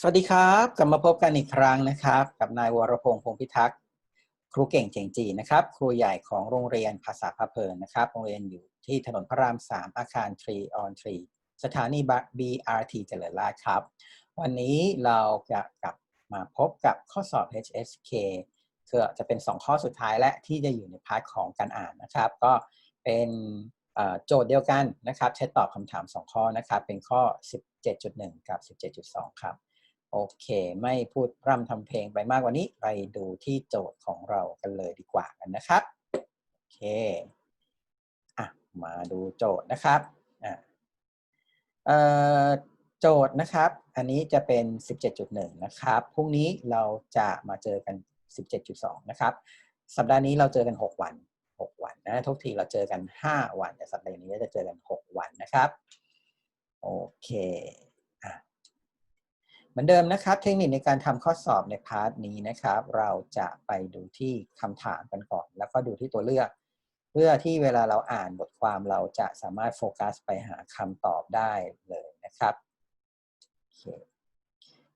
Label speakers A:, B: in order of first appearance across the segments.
A: สวัสดีครับกลับมาพบกันอีกครั้งนะครับ กับนายวรพงษ์พงพิทักษ์ครูเก่งเจงจีนะครับ ครูใหญ่ของโรงเรียนภาษาพะเพลินนะครับ โรงเรียนอยู่ที่ถนนพระราม 3 อาคาร3 on 3สถานี BRT เจริญราษฎร์ครับ วันนี้เราจะกลับมาพบกับข้อสอบ HSK คือจะเป็น 2 ข้อสุดท้ายและที่จะอยู่ในพาร์ทของการอ่านนะครับ ก็เป็นโจทย์เดียวกันนะครับ ใช้ตอบคำถาม 2 ข้อนะครับ เป็นข้อ 17.1 กับ 17.2 ครับ โอเค ไม่พูดร่ำทำเพลงไปมากกว่านี้ ไปดูที่โจทย์ของเรากันเลยดีกว่ากันนะครับ โอเคอะมาดูโจทย์นะครับอะเอ่อโจทย์นะครับ อันนี้จะเป็น 17.1 นะครับ พรุ่งนี้เราจะมาเจอกัน 17.2 นะครับ สัปดาห์นี้เราเจอกัน 6 วัน 6 วันนะ ทุกทีเราเจอกัน 5 วัน แต่สัปดาห์นี้จะเจอกัน 6 วันนะครับ โอเค มือนเดิมนะครับเทคนิคในการทำข้อสอบในพาร์ทนี้นะครับ เราจะไปดูที่คำถามกันก่อน แล้วก็ดูที่ตัวเลือก เพื่อที่เวลาเราอ่านบทความเราจะสามารถโฟกัสไปหาคำตอบได้เลยนะครับ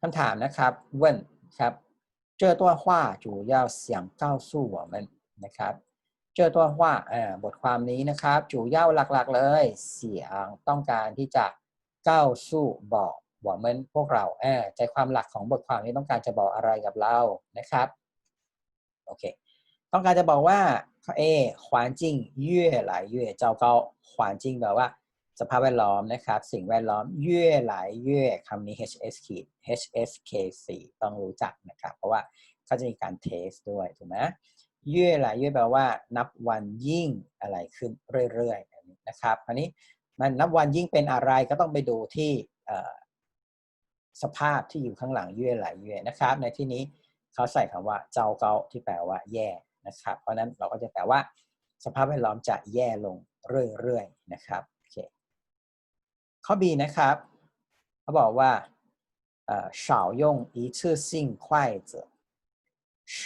A: คำถามนะครับ问ครับ这段话主要想告诉我们นะครับเจอตัวว่าบทความนี้นะครับจูเย่าหลักๆเลย เสียงต้องการที่จะก้าวสู้บอก บอกเหมือนพวกเราแอบใจความหลักของบทความนี้ต้องการจะบอกอะไรกับเรานะครับ โอเค ต้องการจะบอกว่าข้อ A 环境越来越糟糕环境แปลว่า สภาพแวดล้อมนะครับ สิ่งแวดล้อม越来越คำนี้ HS ขีด HSK 4ต้องรู้จักนะครับ เพราะว่าเขาจะมีการเทสด้วยถูกไหมเย่หลายเย่แปลว่า นับวันยิ่งอะไรขึ้นเรื่อยๆนะครับอันนี้มันนับวันยิ่งเป็นอะไรก็ต้องไปดูที่ สภาพที่อยู่ข้างหลังเย่หลายเย่นะครับ ในที่นี้เขาใส่คำว่าเจ้าเกาที่แปลว่าแย่นะครับ เพราะนั้นเราก็จะแปลว่า สภาพแวดล้อมจะแย่ลงเรื่อยๆนะครับโอเคข้อ B นะครับเขาบอกว่า少用一次性筷子少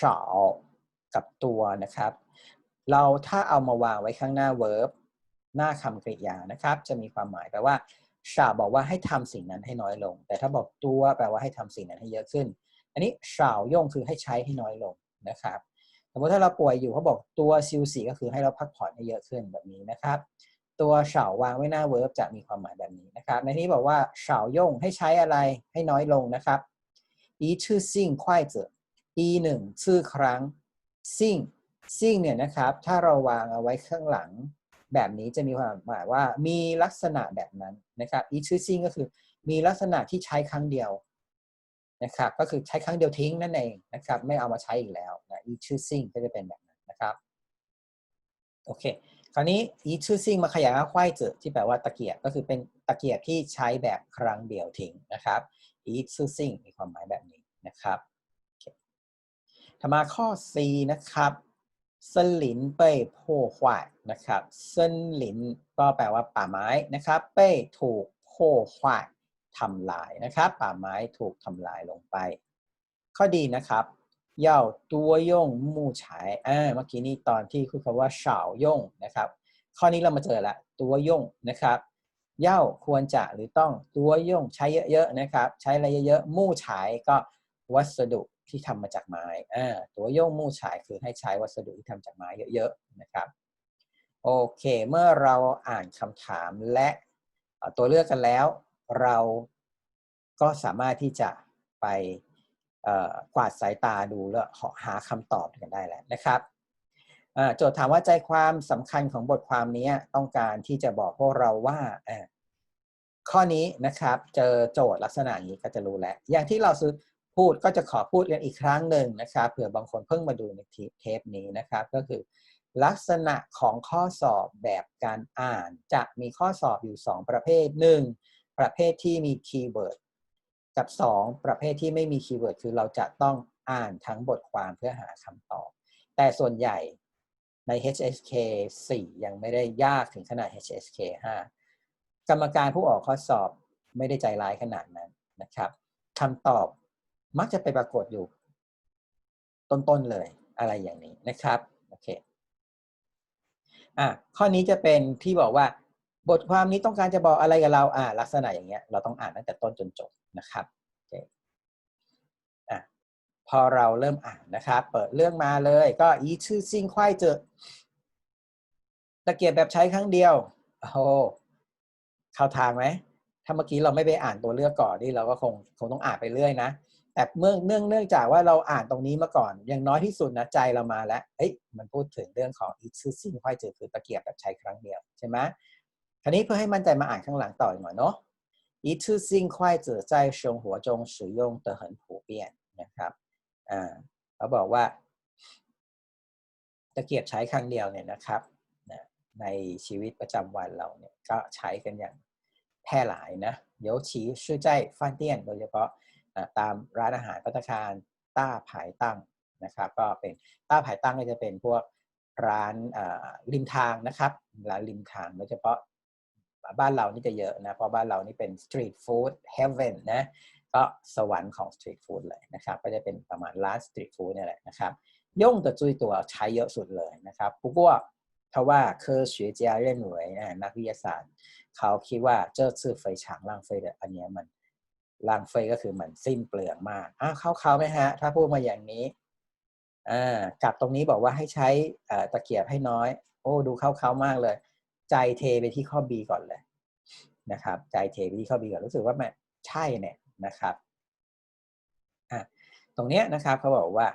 A: กับตัวนะครับ เราถ้าเอามาวางไว้ข้างหน้า verb หน้าคำกริยานะครับ จะมีความหมายแปลว่า ชาบอกว่าให้ทำสิ่งนั้นให้น้อยลง แต่ถ้าบอกตัวแปลว่าให้ทำสิ่งนั้นให้เยอะขึ้น อันนี้ชาวย่งคือให้ใช้ให้น้อยลงนะครับสมมติถ้าเราป่วยอยู่เขาบอกตัวซิลสีก็คือให้เราพักผ่อนให้เยอะขึ้นแบบนี้นะครับ ตัวเฉาวางไว้หน้าเวิร์บจะมีความหมายแบบนี้นะครับ ในที่บอกว่าเฉาย่งให้ใช้อะไรให้น้อยลงนะครับอีชื่อซิ่งควายเจออีหนึ่งชื่อครั้งซิ่งซิ่งเนี่ยนะครับ ถ้าเราวางเอาไว้ข้างหลัง แบบนี้จะมีความหมายว่ามีลักษณะแบบนั้นนะครับ e c h o o s i n g ก็คือมีลักษณะที่ใช้ครั้งเดียวนะครับ ก็คือใช้ครั้งเดียวทิ้งนั่นเองนะครับ ไม่เอามาใช้อีกแล้วนะ e c h o o s i n g ก็จะเป็นแบบนั้นนะครับโอเคคราวนี้ e c h o o s i n g มาขยายควายเจอที่แปลว่าตะเกียบก็คือเป็นตะเกียบที่ใช้แบบครั้งเดียวทิ้งนะครับ e c h o o s i n g มีความหมายแบบนี้นะครับทมาข้อ C นะครับ เซินหลินเป้ยโพหวายนะครับเซินหลินก็แปลว่าป่าไม้นะครับ เป้ยถูกโพหวายทำลายนะครับ ป่าไม้ถูกทำลายลงไป ข้อดีนะครับเย่าตัวย่งมู่ฉายอ่าเมื่อกี้นี้ตอนที่คุยคำว่าเฉาย่งนะครับ ข้อนี้เรามาเจอละตัวย่งนะครับเย่าควรจะหรือต้องตัวย่งใช้เยอะๆนะครับ ใช้อะไรเยอะๆมู่ฉายก็วัสดุ ที่ทำมาจากไม้อ่าตัวโยงมู่ฉายคือให้ใช้วัสดุที่ทำจากไม้เยอะๆนะครับโอเค เมื่อเราอ่านคำถามและตัวเลือกกันแล้ว เราก็สามารถที่จะไปกวาดสายตาดูแล้วหาคำตอบกันได้แล้วนะครับโจทย์ถามว่าใจความสำคัญของบทความนี้ต้องการที่จะบอกพวกเราว่าข้อนี้นะครับ เจอโจทย์ลักษณะนี้ก็จะรู้แล้ว อย่างที่เราซื้อ พูดก็จะขอพูดกันอีกครั้งหนึ่งนะครับเผื่อบางคนเพิ่งมาดูในเทปนี้นะครับ ก็คือ ลักษณะของข้อสอบแบบการอ่าน จะมีข้อสอบอยู่ 2 ประเภท 1. ประเภทที่มีคีย์เวิร์ดกับ 2 ประเภทที่ไม่มีคีย์เวิร์ดคือเราจะต้องอ่านทั้งบทความเพื่อหาคำตอบ แต่ส่วนใหญ่ใน HSK 4 ยังไม่ได้ยากถึงขนาด HSK 5 กรรมการผู้ออกข้อสอบไม่ได้ใจร้ายขนาดนั้นนะครับคำตอบ มักจะไปปรากฏอยู่ ต้นๆเลยอะไรอย่างนี้นะครับโอเคอะข้อนี้จะเป็นที่บอกว่า บทความนี้ต้องการจะบอกอะไรกับเราอ่าลักษณะอย่างเงี้ย เราต้องอ่านตั้งแต่ต้นจนจบนะครับโอเคอะพอเราเริ่มอ่านนะครับ เปิดเรื่องมาเลยก็อีชื่อซิงควายเจอตะเกียบแบบใช้ครั้งเดียวโอ้เข้าทางไหมถ้าเมื่อกี้เราไม่ไปอ่านตัวเลือกก่อนนี่เราก็คงคงต้องอ่านไปเรื่อยนะ แต่เมื่อเนื่องเนื่องจากว่าเราอ่านตรงนี้มาก่อน อย่างน้อยที่สุดนะใจเรามาแล้ว เอ้ยมันพูดถึงเรื่องของอีชื่อซิงควายเจอคือตะเกียบแบบใช้ครั้งเดียวใช่ไหมคราวนี้เพื่อให้มั่นใจมาอ่านข้างหลังต่ออีกหน่อยเนาะ一次性筷子在生活中使用的很普遍นะครับ อ่าเขาบอกว่า ตะเกียบใช้ครั้งเดียวเนี่ยนะครับนะในชีวิตประจำวันเราเนี่ยก็ใช้กันอย่างแพร่หลายนะ尤其是在饭店โดยเฉพาะอ่า ตามร้านอาหารพัตตาคารต้าผายตั้งนะครับ ก็เป็นต้าผายตั้งก็จะเป็นพวกร้านอ่าริมทางนะครับร้านริมทางโดยเฉพาะบ้านเรานี่จะเยอะนะเพราะบ้านเรานี่เป็นสตรีทฟู้ดเฮเว่นนะ ก็สวรรค์ของสตรีทฟู้ดเลยนะครับ ก็จะเป็นประมาณร้านสตรีทฟู้ดนี่แหละนะครับย่งแต่จุยตัวใช้เยอะสุดเลยนะครับ不过เพราะว่า科学家认为อ่านักวิทยาศาสตร์ เขาคิดว่า这次非常浪费的อันเนี้ ยมัน浪费ก็คือมันสิ้นเปลืองมากอ้าวเข้าเขาไหมฮะ ถ้าพูดมาอย่างนี้อ่ากลับตรงนี้บอกว่าให้ใช้อ่าตะเกียบให้น้อย โอ้ดูเข้าเขามากเลย ใจเทไปที่ข้อ B ก่อนเลยนะครับ ใจเทไปที่ข้อ B ก่อนรู้สึกว่ามันใช่เนี่ยนะครับอ่ะตรงเนี้ยนะครับเขาบอกว่า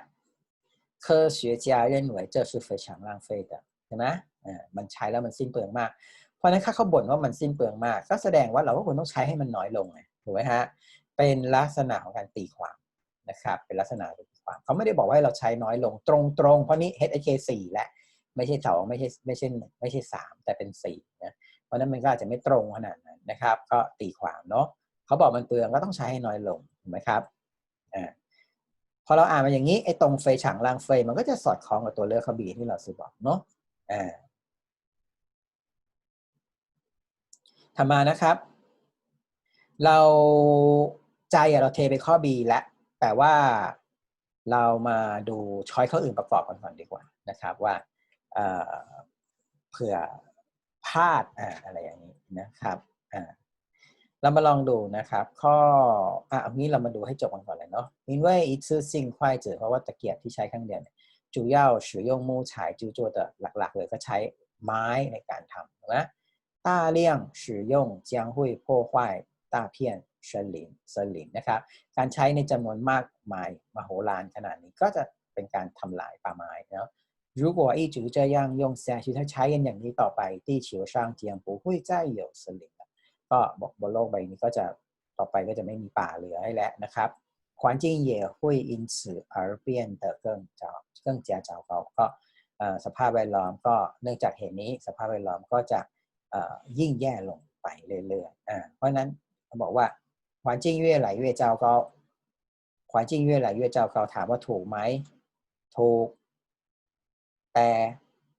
A: 科学家认为这是非常浪费的ใช่ไหมอ่ามันใช้แล้วมันสิ้นเปลืองมาก เพราะฉะนั้นถ้าเขาบ่นว่ามันสิ้นเปลืองมาก ก็แสดงว่าเราก็ควรต้องใช้ให้มันน้อยลงไง ถูกไหมฮะเป็นลักษณะของการตีความนะครับเป็นลักษณะของตีความเขาไม่ได้บอกว่าเราใช้น้อยลงตรงๆ เพราะนี้ HK 4และไม่ใช่สองไม่ใช่ไม่ใช่ไม่ใช่สามแต่เป็นสี่นะเพราะนั้นมันก็อาจจะไม่ตรงขนาดนั้นนะครับ ก็ตีความเนาะเขาบอกมันเปลืองก็ต้องใช้ให้น้อยลงถูกไหมครับอ่าพอเราอ่านมาอย่างนี้ไอ้ตรงเฟยฉางลางเฟยมันก็จะสอดคล้องกับตัวเลือกขบีที่เราซื้อบอกเนาะอ่าทำมานะครับ เราใจอะเราเทไปข้อ B แล้วแต่ว่าเรามาดูช้อยข้ออื่นประกอบกันก่อนดีกว่านะครับว่าเผื่อพลาดอ่าอะไรอย่างนี้นะครับอ่าเรามาลองดูนะครับ ข้ออ่ะเอางี้เรามาดูให้จบกันก่อนเลยเนาะ因为一次性筷子เพราะว่าตะเกียบที่ใช้ครั้งเดียวเนี่ย主要使用木材制作的หลักๆเลยก็ใช้ไม้ในการทำถูกไหม大量使用将会破坏 大片森林森林นะครับ การใช้ในจำนวนมากมายมโหฬารขนาดนี้ก็จะเป็นการทำลายป่าไม้เนาะ如果一直这样用下去ถ้าใช้กันอย่างนี้ต่อไป地球上将不会再有森林了ก็บอกบนโลกใบนี้ก็จะต่อไปก็จะไม่มีป่าเหลือให้แล้วนะครับ环境也会因此而变得更糟更加糟糕ก็สภาพแวดล้อมก็เนื่องจากเหตุนี้สภาพแวดล้อมก็จะยิ่งแย่ลงไปเรื่อยๆเพราะนั้น เขาบอกว่า环境越来越糟糕环境越来越糟糕ถามว่าถูกไหมถูก แต่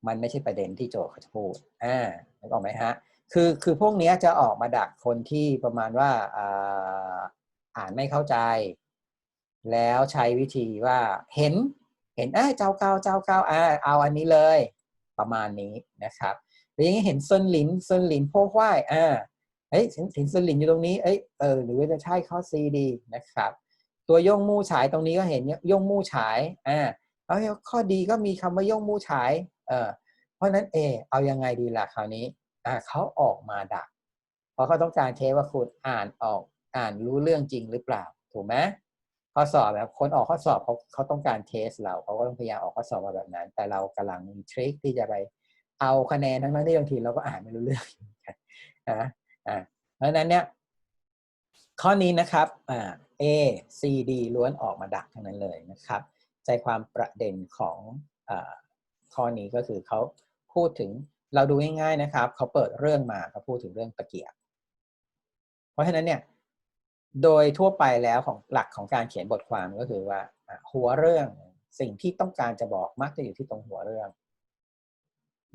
A: มันไม่ใช่ประเด็นที่โจทย์เขาจะพูด อ่านึกออกไหมฮะ คือ คือพวกนี้จะออกมาดักคนที่ประมาณว่าอ่านไม่เข้าใจ แล้วใช้วิธีว่า เห็น เห็นเอ้เจ้าเก้าเจ้าเก้าอ่าเอาอันนี้เลย ประมาณนี้นะครับหรือยังเห็นเซินหลินเซินหลินโพกว่ายอ่า เฮ้ยเห็นเซินหลินอยู่ตรงนี้ เอ้ยเออหรือว่าจะใช่ข้อซีดีนะครับ ตัวย่งมู่ฉายตรงนี้ก็เห็นย่งมู่ฉายอ่าแล้วข้อดีก็มีคำว่าย่งมู่ฉายเออเพราะนั้นเอเอายังไงดีล่ะคราวนี้อ่าเขาออกมาดัก เพราะเขาต้องการเทสว่าคุณอ่านออกอ่านรู้เรื่องจริงหรือเปล่า ถูกไหมข้อสอบแบบคนออกข้อสอบเขาเขาต้องการเทสเราเขาก็ต้องพยายามออกข้อสอบมาแบบนั้น แต่เรากำลังมีทริคที่จะไปเอาคะแนนทั้งนั้นที่บางทีเราก็อ่านไม่รู้เรื่องนะ อ่าเพราะฉะนั้นเนี่ยข้อนี้นะครับอ่า A C D ล้วนออกมาดักทั้งนั้นเลยนะครับ ใจความประเด็นของอข้อนี้ก็คือเขาพูดถึงเราดูง่ายๆนะครับเขาเปิดเรื่องมาเขาพูดถึงเรื่องตะเกียบ เพราะฉะนั้นเนี่ยโดยทั่วไปแล้วของหลักของการเขียนบทความก็คือว่าหัวเรื่องสิ่งที่ต้องการจะบอกมักจะอยู่ที่ตรงหัวเรื่อง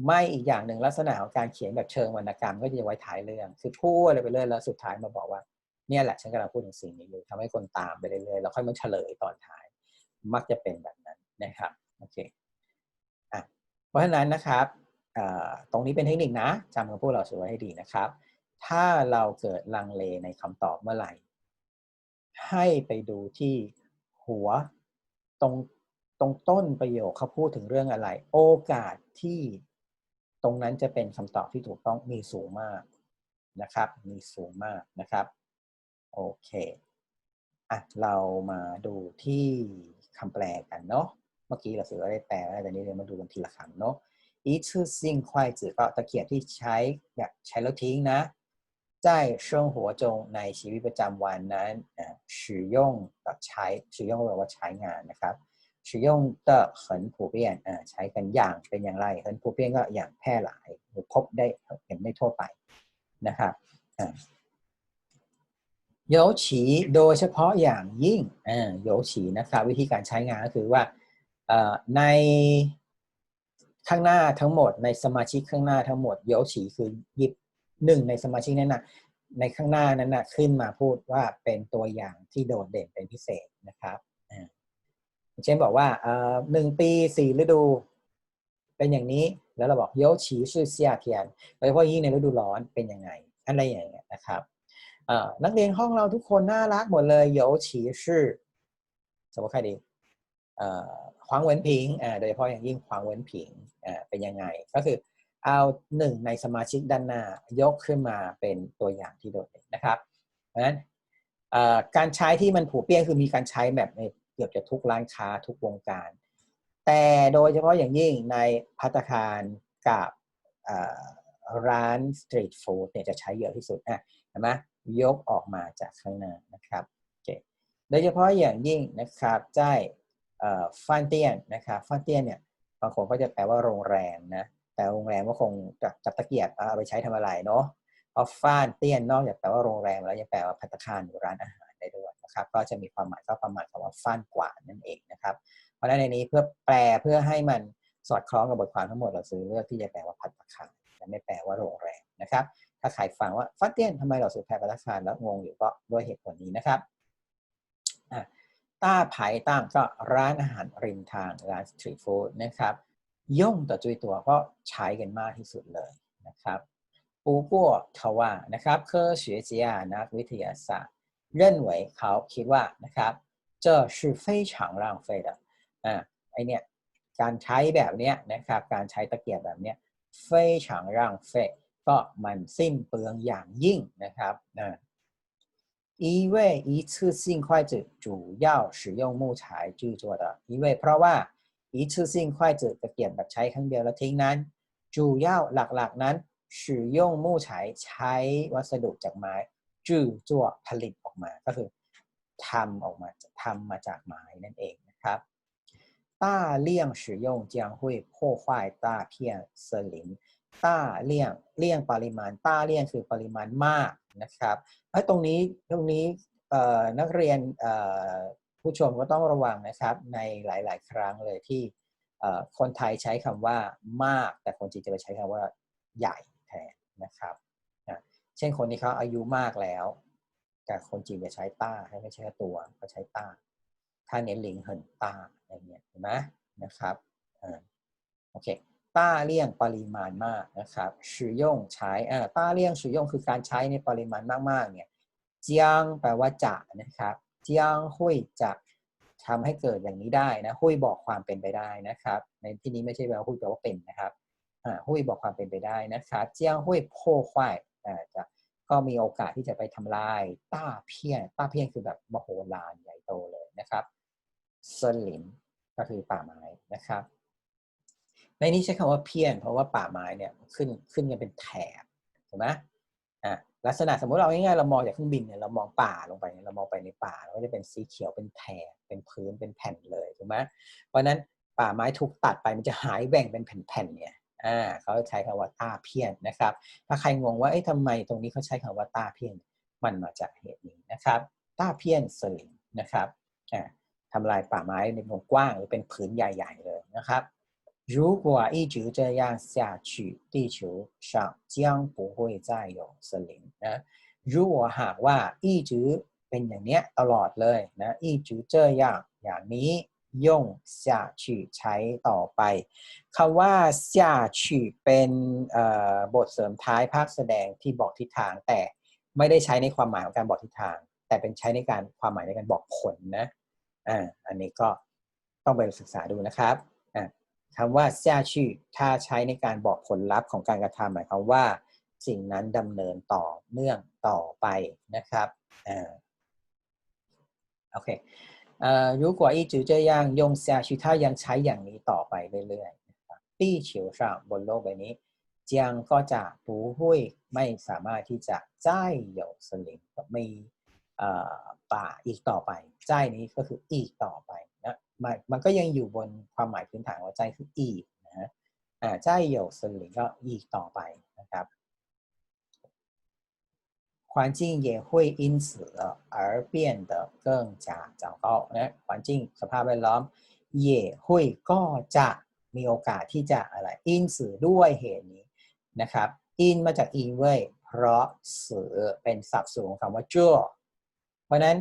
A: ไม่อีกอย่างหนึ่งลักษณะของการเขียนแบบเชิงวรรณกรรมก็จะไว้ท้ายเรื่อง คือพูดอะไรไปเรื่อยแล้วสุดท้ายมาบอกว่าเนี่ยแหละฉันกำลังพูดถึงสิ่งนี้อยู่ทำให้คนตามไปเรื่อยๆแล้วค่อยมาเฉลยตอนท้าย มักจะเป็นแบบนั้นนะครับโอเคอะเพราะฉะนั้นนะครับตรงนี้เป็นเทคนิคนะจำคำพูดเราสวยให้ดีนะครับ ถ้าเราเกิดลังเลในคำตอบเมื่อไหร่ ให้ไปดูที่หัวตรงตรงต้นประโยคเขาพูดถึงเรื่องอะไร โอกาสที่ ตรงนั้นจะเป็นคำตอบที่ถูกต้องมีสูงมากนะครับ มีสูงมากนะครับ โอเคอ่ะเรามาดูที่คำแปลกันเนาะเมื่อกี้เราสือว่าได้แปลแล้วแต่นี้เรามาดูกันทีละคำเนาะ一次性筷子ก็ตะเกียบที่ใช้แบบใช้แล้วทิ้งนะ在生活中ในชีวิตประจำวันนั้นอ่า使用กับใช้使用แปลว่าใช้งานนะครับ 使用的很普遍อ่าใช้กันอย่างเป็นอย่างไร很普遍ก็อย่างแพร่หลายหรือพบได้เห็นได้ทั่วไปนะครับอ่าโยฉีโดยเฉพาะอย่างยิ่งอ่าโยฉีนะครับ วิธีการใช้งานก็คือว่าเอ่อในข้างหน้าทั้งหมด ในสมาชิกข้างหน้าทั้งหมดโยฉีคือหยิบหนึ่งในสมาชิกนั้นนะในข้างหน้านั้นนะขึ้นมาพูดว่าเป็นตัวอย่างที่โดดเด่นเป็นพิเศษนะครับอ่าอย่าง เช่นบอกว่าเอ่อหนึ่งปีสี่ฤดูเป็นอย่างนี้แล้วเราบอกโยฉีชื่อเซียเทียนโดยเฉพาะยิ่งในฤดูร้อนเป็นยังไงอะไรอย่างเงี้ยนะครับเอ่อนักเรียนห้องเราทุกคนน่ารักหมดเลยโยฉีชื่อสมมติใครดีเอ่อควางเวินผิงอ่าโดยเฉพาะอย่างยิ่งควางเวินผิงอ่าเป็นยังไง ก็คือเอาหนึ่งในสมาชิกด้านหน้ายกขึ้นมาเป็นตัวอย่างที่โดดเด่นนะครับเพราะฉะนั้นการใช้ที่มันผูเปี้ยนคือมีการใช้แบบใน กือบจะทุกร้านค้าทุกวงการ แต่โดยเฉพาะอย่างยิ่งในพัตคารกับร้านสตรีทฟู้ดเนี่ยจะใช้เยอะที่สุดอะเห็นไหมยกออกมาจากข้างหน้านะครับโอเคโดยเฉพาะอย่างยิ่งนะครับ在เอ่ฟันเตียนนะครับฟันเตียนเนี่ยบางคนก็จะแปลว่าโรงแรมนะแต่โรงแรมก็คงจับจบตะเกียบเอาไปใช้ทำอะไรเนาะเพราะฟ้านเตี้ยนนอกจากแปลว่าโรงแรมแล้วยังแปลว่าพัตคารหรือร้านอาหาร ครับก็จะมีความหมายก็ประมาณคำว่าฟั่นกว่านั่นเองนะครับ เพราะฉะนั้นในนี้เพื่อแปลเพื่อให้มันสอดคล้องกับบทความทั้งหมดเราซื้อเลือกที่จะแปลว่าพัตตาคารและไม่แปลว่าโรงแรมนะครับ ถ้าใครฟังว่าฟัตเตียนทำไมเราซื้อแปลพัตตาคารแล้วงงอยู่ก็ด้วยเหตุผลนี้นะครับต้าไผ่ต้ามก็ร้านอาหารริมทางร้านสตรีทฟู้ดนะครับย่งต่อจุยตัวก็ใช้กันมากที่สุดเลยนะครับปูกัวทว่านะครับเคอเสียเจียนักวิทยาศาสตร์ 认为เขาคิดว่านะครับ这是非常浪费的อ่าไอเนี่ยการใช้แบบเนี้ยนะครับการใช้ตะเกียบแบบเนี้ย非常浪费ก็มันสิ้นเปลืองอย่างยิ่งนะครับอ่า因为一次性筷子主要使用木材制作的因为เพราะว่า一次性筷子ตะเกียบแบบใช้ครั้งเดียวแล้วทิ้งนั้น主要หลักๆนั้น使用木材ใช้วัสดุจากไม้ จื่อจั่วผลิตออกมา ก็คือทำออกมาทำมาจากไม้นั่นเองนะครับ大量使用将会破坏大片森林大量เลี่ยงปริมาณต้าเลี่ยงคือปริมาณมากนะครับเพราะตรงนี้ตรงนี้เอ่อนักเรียนเอ่อผู้ชมก็ต้องระวังนะครับ ในหลาย ๆ ครั้งเลยที่เอ่อคนไทยใช้คำว่ามาก แต่คนจีนจะไปใช้คำว่าใหญ่แทนนะครับนะ เช่นคนที่เขาอายุมากแล้วแต่คนจีนจะใช้ต้าให้ไม่ใช่ตัวก็ใช้ต้า ถ้าเน้นหลิงเหินต้าอะไรเงี้ยเห็นไหมนะครับอ่าโอเคต้าเลี่ยงปริมาณมากนะครับชืย่งใช้ต้าเลี่ยงชืย่งคือการใช้ในปริมาณมากๆเนี่ยเจียงแปลว่าจะนะครับเจียงหุยจะทำให้เกิดอย่างนี้ได้นะหุ้ยบอกความเป็นไปได้นะครับ ในที่นี้ไม่ใช่แปลว่าหุ้ยแปลว่าเป็นนะครับหุ้ยบอกความเป็นไปได้นะครับ เจียงหุ้ยโพควาย จะก็มีโอกาสที่จะไปทำลายต้าเพี้ยนต้าเพี้ยนคือแบบมโหฬารใหญ่โตเลยนะครับเซนหลินก็คือป่าไม้นะครับ ในนี้ใช้คำว่าเพี้ยน เพราะว่าป่าไม้เนี่ยขึ้นขึ้นกันเป็นแถบถูกไหมอะลักษณะสมมติเราง่ายๆเรามองจากเครื่องบินเนี่ยเรามองป่าลงไปเรามองไปในป่าเราก็จะเป็นสีเขียวเป็นแถบเป็นพื้นเป็นแผ่นเลยถูกไหมเพราะฉะนั้นป่าไม้ถูกตัดไปมันจะหายแบ่งเป็นแผ่นๆเนี่ย อ่าเขาใช้คำว่าต้าเพี้ยนนะครับ ถ้าใครงงว่าเอ๊ะทำไมตรงนี้เขาใช้คำว่าต้าเพี้ยน มันมาจากเหตุนี้นะครับต้าเพี้ยนสลิงนะครับอ่าทำลายป่าไม้ในวงกว้างหรือเป็นผืนใหญ่ ๆ เลยนะครับ如果一直这样下去，地球上将不会再有森林นะ如果หากว่า一直เป็นอย่างเนี้ยตลอดเลยนะ一直这样อย่างนี้ ย่ง下去ใช้ต่อไปคำว่า下去เป็นบทเสริมท้ายภาคแสดงที่บอกทิศทาง แต่ไม่ได้ใช้ในความหมายของการบอกทิศทาง แต่เป็นใช้ในการความหมายในการบอกผลนะอ่าอันนี้ก็ ต้องไปศึกษาดูนะครับอ่ะคำว่า下去ถ้าใช้ในการบอกผลลัพธ์ของการกระทำหมายความว่า สิ่งนั้นดำเนินต่อเนื่องต่อไปนะครับอ่าโอเค เอ่อ如果一直这样用下去ถ้ายังใช้อย่างนี้ต่อไปเรื่อยๆนะครับ地球上บนโลกใบนี้เจียงก็จะ不会ไม่สามารถที่จะ再有森林มีเอ่อป่าอีกต่อไปใจนี้ก็คืออีกต่อไปนะมันมันก็ยังอยู่บนความหมายพื้นฐานว่าใจคืออีกนะฮะอ่าใจ有森林ก็อีกต่อไปนะครับ 环境也会因此而变得更加糟糕นะ环境สภาพแวดล้อม也会ก็จะมีโอกาสที่จะอะไร因此ด้วยเหตุนี้นะครับ in มาจาก in เว้ยเพราะสือเป็นศัพท์สูงของคำว่าเจ้อเพราะฉะนั้น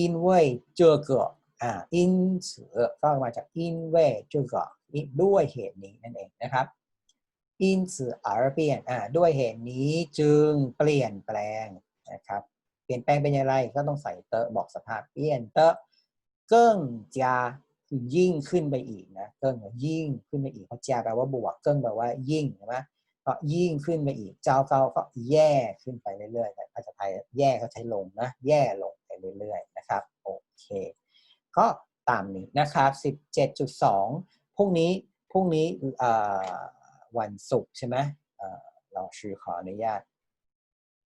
A: in เว้ยเจ้อเกิดอ่า in สือก็มาจาก in เว้ยเจ้อเกิดด้วยเหตุนี้นั่นเองนะครับ 因此而变อ่าด้วยเหตุนี้จึงเปลี่ยนแปลงนะครับ เปลี่ยนแปลงเป็นอย่างไรก็ต้องใส่เตอะบอกสภาพเปลี่ยนเตอะเกิ้งจาคือยิ่งขึ้นไปอีกนะเกิ้งยิ่งขึ้นไปอีกเพราะจาแปลว่าบวกเกิ้งแปลว่ายิ่งใช่ไหมก็ยิ่งขึ้นไปอีก เจ้าเก่าก็แย่ขึ้นไปเรื่อยๆแต่ภาษาไทยแย่เขาใช้ลงนะแย่ลงไปเรื่อยๆนะครับโอเค ก็ตามนี้นะครับ 17.2พรุ่งนี้พรุ่งนี้เอ่อ วันศุกร์ใช่ไหมเราชื่อขออนุญาต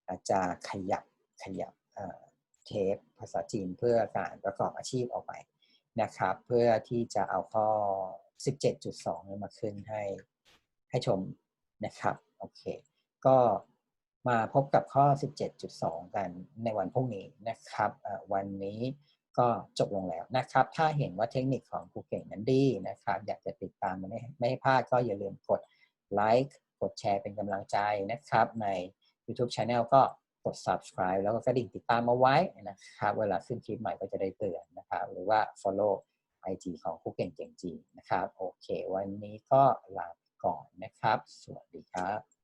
A: อาจจะขยับขยับเทปภาษาจีนเพื่อการประกอบอาชีพออกไปนะครับ เพื่อที่จะเอาข้อ 17.2เนี่ยมาขึ้นให้ให้ชมนะครับโอเค ก็มาพบกับข้อ 17.2 กันในวันพรุ่งนี้นะครับวันนี้ก็จบลงแล้วนะครับ ถ้าเห็นว่าเทคนิคของครูเก่งนั้นดีนะครับ อยากจะติดตามไม่ไม่ให้พลาดก็อย่าลืมกด ไลค์กดแชร์เป็นกำลังใจนะครับ ใน YouTube Channel ก็กด subscribe แล้วก็กระดิ่งติดตามมาไว้นะครับ เวลาขึ้นคลิปใหม่ก็จะได้เตือนนะครับ หรือว่า follow IG ของคุกเก่งเก่งจีนนะครับ โอเค วันนี้ก็ลาไปก่อนนะครับ สวัสดีครับ